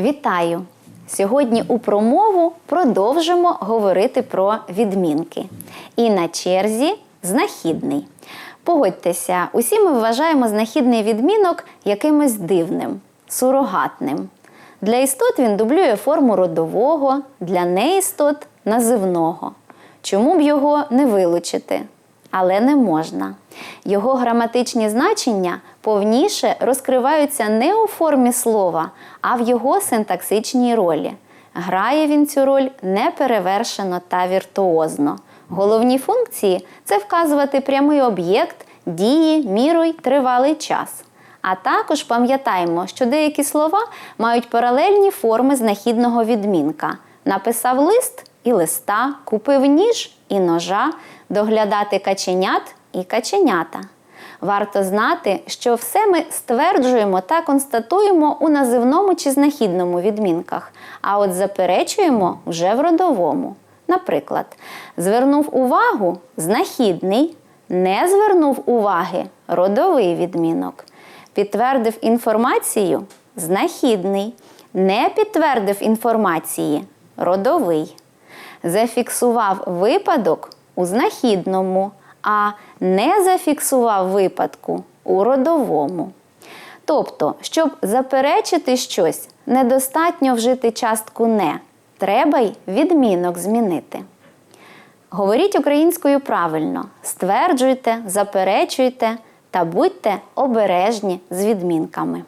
Вітаю! Сьогодні у промову продовжимо говорити про відмінки. І на черзі знахідний. Погодьтеся, усі ми вважаємо знахідний відмінок якимось дивним, сурогатним. Для істот він дублює форму родового, для неістот називного. Чому б його не вилучити? Але не можна. Його граматичні значення повніше розкриваються не у формі слова, а в його синтаксичній ролі. Грає він цю роль неперевершено та віртуозно. Головні функції це вказувати прямий об'єкт, дії, міру й тривалий час. А також пам'ятаємо, що деякі слова мають паралельні форми знахідного відмінка. Написав лист і листа, купив ніж і ножа, доглядати каченят і каченята. Варто знати, що все ми стверджуємо та констатуємо у називному чи знахідному відмінках, а от заперечуємо вже в родовому. Наприклад, звернув увагу знахідний, не звернув уваги родовий відмінок. Підтвердив інформацію знахідний, не підтвердив інформації родовий. Зафіксував випадок у знахідному, а не зафіксував випадку у родовому. Тобто, щоб заперечити щось, недостатньо вжити частку не. Треба й відмінок змінити. Говоріть українською правильно, стверджуйте, заперечуйте та будьте обережні з відмінками.